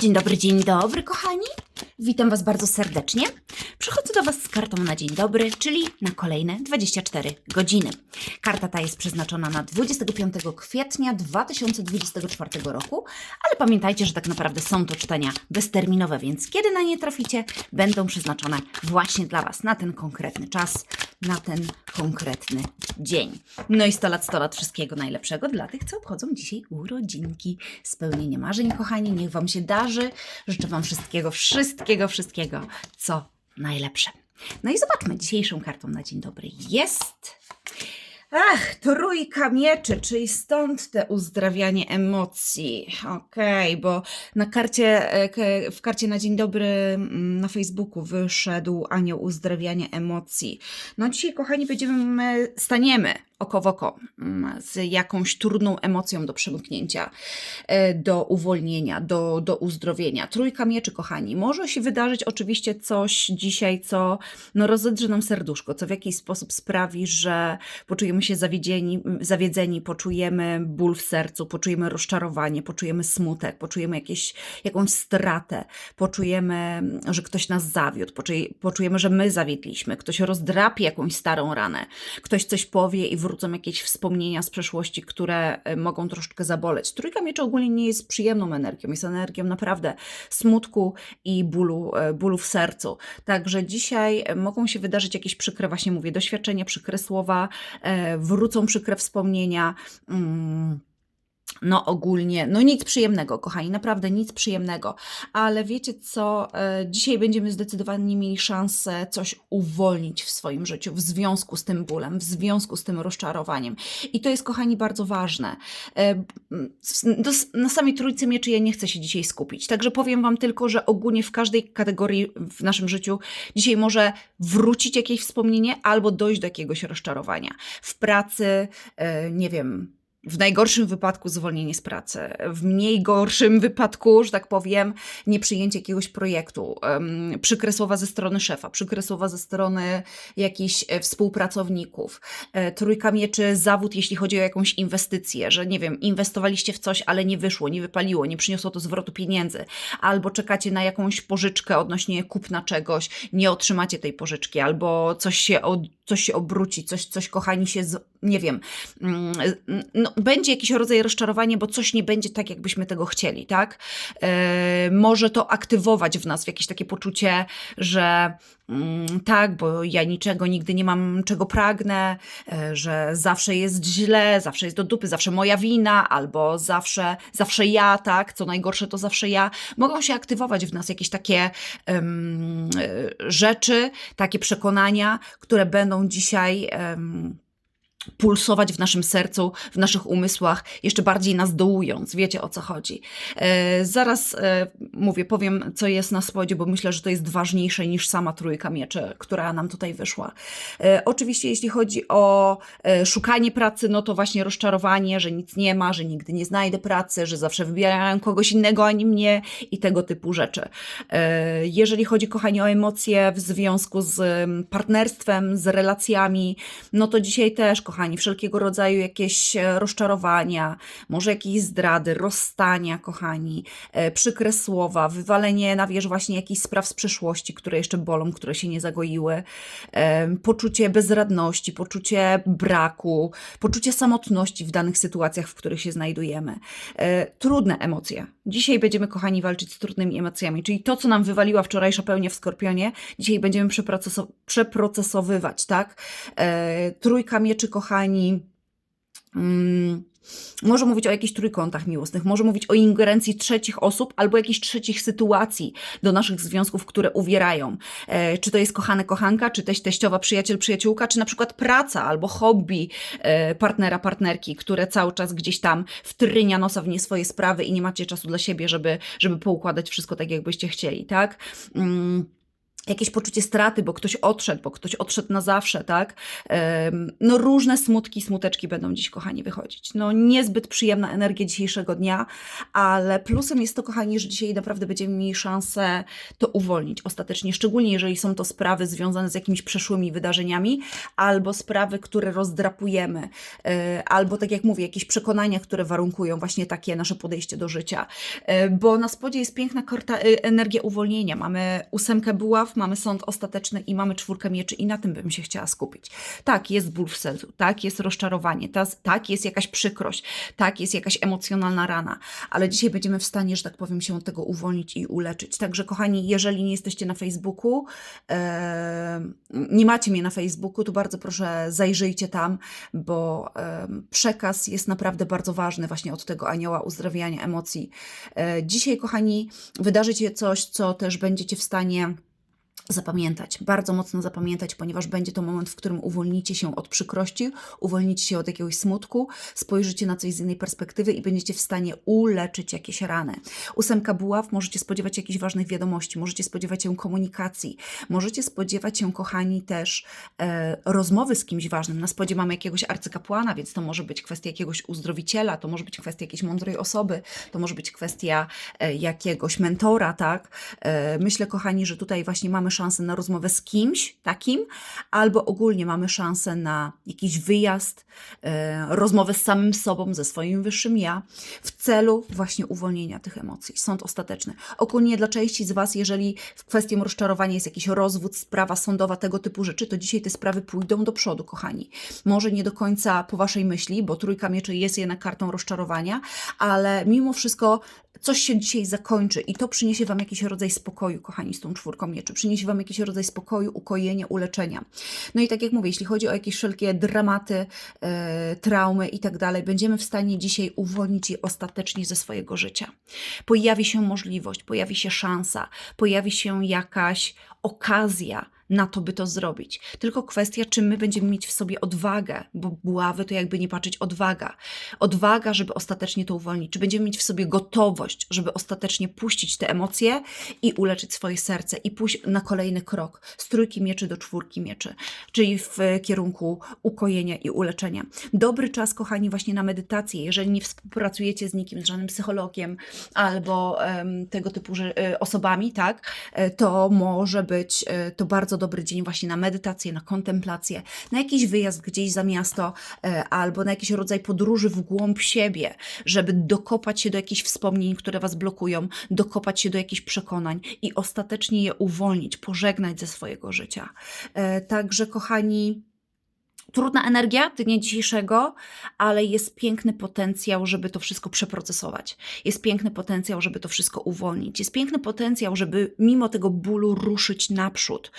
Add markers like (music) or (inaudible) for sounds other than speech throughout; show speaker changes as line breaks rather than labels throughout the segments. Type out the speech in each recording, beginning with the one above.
Dzień dobry, dzień dobry, kochani. Witam Was bardzo serdecznie. Przychodzę do Was z kartą na dzień dobry, czyli na kolejne 24 godziny. Karta ta jest przeznaczona na 25 kwietnia 2024 roku, ale pamiętajcie, że tak naprawdę są to czytania bezterminowe, więc kiedy na nie traficie, będą przeznaczone właśnie dla Was na ten konkretny czas, na ten konkretny dzień. No i 100 lat, 100 lat wszystkiego najlepszego dla tych, co obchodzą dzisiaj urodzinki. Spełnienie marzeń, kochani, niech Wam się darzy. Życzę Wam wszystkiego, wszystkiego, wszystkiego, co najlepsze. No i zobaczmy, dzisiejszą kartą na dzień dobry jest... Ach, trójka mieczy, czyli stąd te uzdrawianie emocji. Okej, bo na karcie, e, w karcie na dzień dobry mm, na Facebooku wyszedł anioł uzdrawiania emocji. No dzisiaj, kochani, będziemy, staniemy oko w oko mm, z jakąś trudną emocją do przemknięcia, e, do uwolnienia, do, do uzdrowienia. Trójka mieczy, kochani. Może się wydarzyć oczywiście coś dzisiaj, co no, rozedrze nam serduszko, co w jakiś sposób sprawi, że poczujemy się zawiedzieni, zawiedzeni, poczujemy ból w sercu, poczujemy rozczarowanie, poczujemy smutek, poczujemy jakieś, jakąś stratę, poczujemy, że ktoś nas zawiódł, poczuj, poczujemy, że my zawiedliśmy, ktoś rozdrapi jakąś starą ranę, ktoś coś powie i wrócą jakieś wspomnienia z przeszłości, które e, mogą troszeczkę zaboleć. Trójka mieczy ogólnie nie jest przyjemną energią, jest energią naprawdę smutku i bólu, e, bólu w sercu. Także dzisiaj e, mogą się wydarzyć jakieś przykre, właśnie mówię, doświadczenia, przykre słowa, wrócą przykre wspomnienia. Mm. No ogólnie, no nic przyjemnego, kochani, naprawdę nic przyjemnego. Ale wiecie co, e, dzisiaj będziemy zdecydowanie mieli szansę coś uwolnić w swoim życiu w związku z tym bólem, w związku z tym rozczarowaniem. I to jest, kochani, bardzo ważne. E, na samej trójce mieczy ja nie chcę się dzisiaj skupić. Także powiem Wam tylko, że ogólnie w każdej kategorii w naszym życiu dzisiaj może wrócić jakieś wspomnienie albo dojść do jakiegoś rozczarowania. W pracy, e, nie wiem, w najgorszym wypadku zwolnienie z pracy, w mniej gorszym (laughs) wypadku, że tak powiem, nieprzyjęcie jakiegoś projektu, um, przykre słowa ze strony szefa, przykre słowa ze strony jakichś e, współpracowników, e, trójka mieczy, zawód, jeśli chodzi o jakąś inwestycję, że nie wiem, inwestowaliście w coś, ale nie wyszło, nie wypaliło, nie przyniosło to zwrotu pieniędzy, albo czekacie na jakąś pożyczkę odnośnie kupna czegoś, nie otrzymacie tej pożyczki, albo coś się, coś się obróci, coś, coś kochani się, z, nie wiem, mm, no, będzie jakiś rodzaj rozczarowania, bo coś nie będzie tak, jakbyśmy tego chcieli, tak? E, może to aktywować w nas jakieś takie poczucie, że mm, tak, bo ja niczego nigdy nie mam, czego pragnę, e, że zawsze jest źle, zawsze jest do dupy, zawsze moja wina, albo zawsze, zawsze ja, tak? Co najgorsze, to zawsze ja. Mogą się aktywować w nas jakieś takie e, rzeczy, takie przekonania, które będą dzisiaj. Pulsować w naszym sercu, w naszych umysłach, jeszcze bardziej nas dołując. Wiecie o co chodzi. E, zaraz e, mówię, powiem, co jest na spodzie, bo myślę, że to jest ważniejsze niż sama trójka mieczy, która nam tutaj wyszła. E, oczywiście, jeśli chodzi o e, szukanie pracy, no to właśnie rozczarowanie, że nic nie ma, że nigdy nie znajdę pracy, że zawsze wybierają kogoś innego, ani mnie i tego typu rzeczy. E, jeżeli chodzi, kochani, o emocje w związku z mm, partnerstwem, z relacjami, no to dzisiaj też, kochani, wszelkiego rodzaju jakieś e, rozczarowania, może jakieś zdrady, rozstania, kochani, e, przykre słowa, wywalenie na wierzch właśnie jakichś spraw z przeszłości, które jeszcze bolą, które się nie zagoiły, e, poczucie bezradności, poczucie braku, poczucie samotności w danych sytuacjach, w których się znajdujemy. Trudne emocje. Dzisiaj będziemy, kochani, walczyć z trudnymi emocjami, czyli to, co nam wywaliła wczorajsza pełnia w Skorpionie, dzisiaj będziemy przeproceso- przeprocesowywać, tak? E, trójka mieczy, kochani. Mm, może mówić o jakichś trójkątach miłosnych, może mówić o ingerencji trzecich osób albo jakichś trzecich sytuacji do naszych związków, które uwierają. E, czy to jest kochane kochanka, czy też teściowa przyjaciel, przyjaciółka, czy na przykład praca albo hobby e, partnera, partnerki, które cały czas gdzieś tam wtrynia nosa w nie swoje sprawy i nie macie czasu dla siebie, żeby, żeby poukładać wszystko tak, jakbyście chcieli, tak? Mm. Jakieś poczucie straty, bo ktoś odszedł, bo ktoś odszedł na zawsze, tak? No różne smutki, smuteczki będą dziś, kochani, wychodzić. No niezbyt przyjemna energia dzisiejszego dnia, ale plusem jest to, kochani, że dzisiaj naprawdę będziemy mieli szansę to uwolnić ostatecznie, szczególnie jeżeli są to sprawy związane z jakimiś przeszłymi wydarzeniami, albo sprawy, które rozdrapujemy, e, albo tak jak mówię, jakieś przekonania, które warunkują właśnie takie nasze podejście do życia. E, Bo na spodzie jest piękna karta, e, energia uwolnienia. Mamy ósemkę buław, mamy sąd ostateczny i mamy czwórkę mieczy i na tym bym się chciała skupić. Tak, jest ból w sercu, tak, jest rozczarowanie, tak, jest jakaś przykrość, tak, jest jakaś emocjonalna rana, ale dzisiaj będziemy w stanie, że tak powiem, się od tego uwolnić i uleczyć. Także kochani, jeżeli nie jesteście na Facebooku, nie macie mnie na Facebooku, to bardzo proszę zajrzyjcie tam, bo przekaz jest naprawdę bardzo ważny właśnie od tego anioła uzdrawiania emocji. E, dzisiaj, kochani, wydarzy się coś, co też będziecie w stanie zapamiętać, bardzo mocno zapamiętać, ponieważ będzie to moment, w którym uwolnicie się od przykrości, uwolnicie się od jakiegoś smutku, spojrzycie na coś z innej perspektywy i będziecie w stanie uleczyć jakieś rany. Ósemka buław, możecie spodziewać się jakichś ważnych wiadomości, możecie spodziewać się komunikacji, możecie spodziewać się, kochani, też e, rozmowy z kimś ważnym. Na spodzie mamy jakiegoś arcykapłana, więc to może być kwestia jakiegoś uzdrowiciela, to może być kwestia jakiejś mądrej osoby, to może być kwestia e, jakiegoś mentora, tak? E, myślę, kochani, że tutaj właśnie mamy szansę na rozmowę z kimś takim, albo ogólnie mamy szansę na jakiś wyjazd, e, rozmowę z samym sobą, ze swoim wyższym ja, w celu właśnie uwolnienia tych emocji. Sąd ostateczny. Ogólnie dla części z Was, jeżeli w kwestią rozczarowania jest jakiś rozwód, sprawa sądowa, tego typu rzeczy, to dzisiaj te sprawy pójdą do przodu, kochani. Może nie do końca po Waszej myśli, bo trójka mieczy jest jednak kartą rozczarowania, ale mimo wszystko coś się dzisiaj zakończy i to przyniesie Wam jakiś rodzaj spokoju, kochani, z tą czwórką mieczy. Przyniesie Wam jakiś rodzaj spokoju, ukojenia, uleczenia. No i tak jak mówię, jeśli chodzi o jakieś wszelkie dramaty, e, traumy i tak dalej, będziemy w stanie dzisiaj uwolnić je ostatecznie ze swojego życia. Pojawi się możliwość, pojawi się szansa, pojawi się jakaś okazja na to, by to zrobić. Tylko kwestia, czy my będziemy mieć w sobie odwagę, bo buławy to jakby nie patrzeć odwaga. Odwaga, żeby ostatecznie to uwolnić. Czy będziemy mieć w sobie gotowość, żeby ostatecznie puścić te emocje i uleczyć swoje serce i pójść na kolejny krok z trójki mieczy do czwórki mieczy, czyli w kierunku ukojenia i uleczenia. Dobry czas, kochani, właśnie na medytację. Jeżeli nie współpracujecie z nikim, z żadnym psychologiem albo em, tego typu e, osobami, tak, e, to może być e, to bardzo dobry dzień właśnie na medytację, na kontemplację, na jakiś wyjazd gdzieś za miasto e, albo na jakiś rodzaj podróży w głąb siebie, żeby dokopać się do jakichś wspomnień, które was blokują, dokopać się do jakichś przekonań i ostatecznie je uwolnić, pożegnać ze swojego życia. E, Także, kochani, trudna energia dnia dzisiejszego, ale jest piękny potencjał, żeby to wszystko przeprocesować. Jest piękny potencjał, żeby to wszystko uwolnić. Jest piękny potencjał, żeby mimo tego bólu ruszyć naprzód,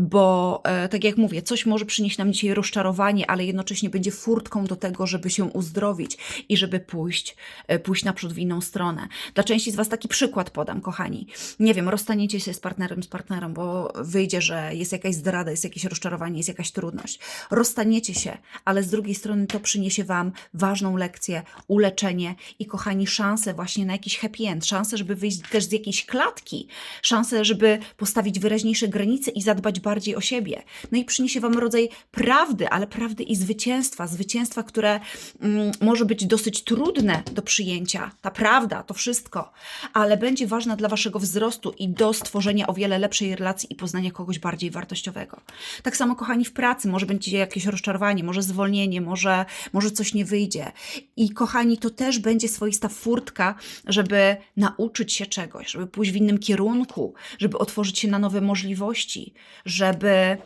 bo e, tak jak mówię, coś może przynieść nam dzisiaj rozczarowanie, ale jednocześnie będzie furtką do tego, żeby się uzdrowić i żeby pójść, e, pójść naprzód w inną stronę. Dla części z Was taki przykład podam, kochani. Nie wiem, rozstaniecie się z partnerem, z partnerem, bo wyjdzie, że jest jakaś zdrada, jest jakieś rozczarowanie, jest jakaś trudność. Rozstaniecie się, ale z drugiej strony to przyniesie Wam ważną lekcję, uleczenie i kochani, szansę właśnie na jakiś happy end, szansę, żeby wyjść też z jakiejś klatki, szansę, żeby postawić wyraźniejsze granice i zadbać bardziej o siebie. No i przyniesie Wam rodzaj prawdy, ale prawdy i zwycięstwa, zwycięstwa, które mm, może być dosyć trudne do przyjęcia. Ta prawda, to wszystko, ale będzie ważna dla Waszego wzrostu i do stworzenia o wiele lepszej relacji i poznania kogoś bardziej wartościowego. Tak samo, kochani, w pracy może będzie jakieś rozczarowanie, może zwolnienie, może, może coś nie wyjdzie. I kochani, to też będzie swoista furtka, żeby nauczyć się czegoś, żeby pójść w innym kierunku, żeby otworzyć się na nowe możliwości, żeby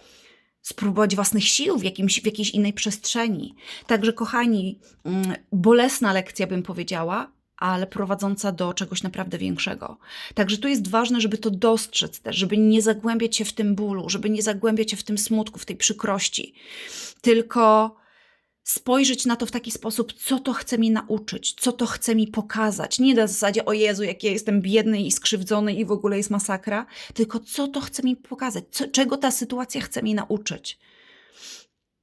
spróbować własnych sił w, jakimś, w jakiejś innej przestrzeni. Także, kochani, mm, bolesna lekcja, bym powiedziała, ale prowadząca do czegoś naprawdę większego. Także tu jest ważne, żeby to dostrzec też, żeby nie zagłębiać się w tym bólu, żeby nie zagłębiać się w tym smutku, w tej przykrości, tylko spojrzeć na to w taki sposób, co to chce mi nauczyć, co to chce mi pokazać. Nie na zasadzie, o Jezu, jak ja jestem biedny i skrzywdzony i w ogóle jest masakra, tylko co to chce mi pokazać, co, czego ta sytuacja chce mi nauczyć.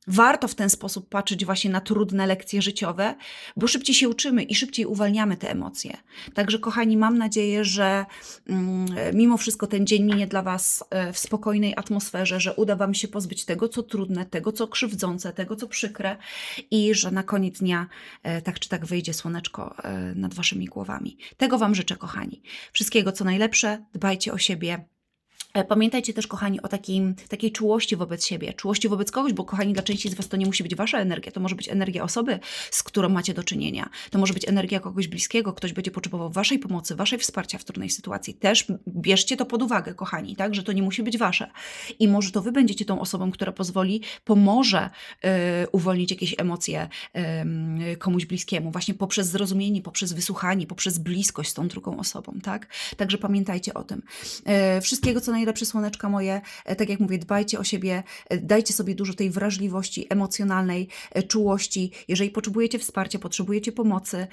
Warto w ten sposób patrzeć właśnie na trudne lekcje życiowe, bo szybciej się uczymy i szybciej uwalniamy te emocje. Także, kochani, mam nadzieję, że mm, mimo wszystko ten dzień minie dla Was e, w spokojnej atmosferze, że uda Wam się pozbyć tego, co trudne, tego, co krzywdzące, tego, co przykre i że na koniec dnia e, tak czy tak wyjdzie słoneczko e, nad Waszymi głowami. Tego Wam życzę, kochani. Wszystkiego, co najlepsze, dbajcie o siebie. E, Pamiętajcie też, kochani, o takim, takiej czułości wobec siebie, czułości wobec kogoś, bo kochani, dla części z Was to nie musi być Wasza energia, to może być energia osoby, z którą macie do czynienia. To może być energia kogoś bliskiego, ktoś będzie potrzebował Waszej pomocy, Waszej wsparcia w trudnej sytuacji. Też bierzcie to pod uwagę, kochani, tak, że to nie musi być Wasze. I może to Wy będziecie tą osobą, która pozwoli, pomoże e, uwolnić jakieś emocje em, komuś bliskiemu, właśnie poprzez zrozumienie, poprzez wysłuchanie, poprzez bliskość z tą drugą osobą, tak? Także pamiętajcie o tym. E, Wszystkiego, co najlepsze, słoneczka moje. E, Tak jak mówię, dbajcie o siebie, e, dajcie sobie dużo tej wrażliwości emocjonalnej, e, czułości. Jeżeli potrzebujecie wsparcia, potrzebujecie pomocy,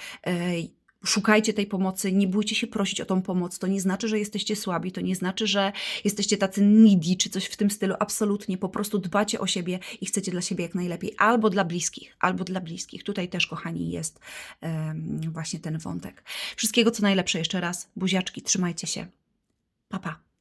Szukajcie tej pomocy, nie bójcie się prosić o tą pomoc. To nie znaczy, że jesteście słabi, to nie znaczy, że jesteście tacy needy czy coś w tym stylu. Absolutnie, po prostu dbacie o siebie i chcecie dla siebie jak najlepiej. Albo dla bliskich, albo dla bliskich. Tutaj też, kochani, jest em, właśnie ten wątek. Wszystkiego co najlepsze jeszcze raz. Buziaczki, trzymajcie się. Pa, pa.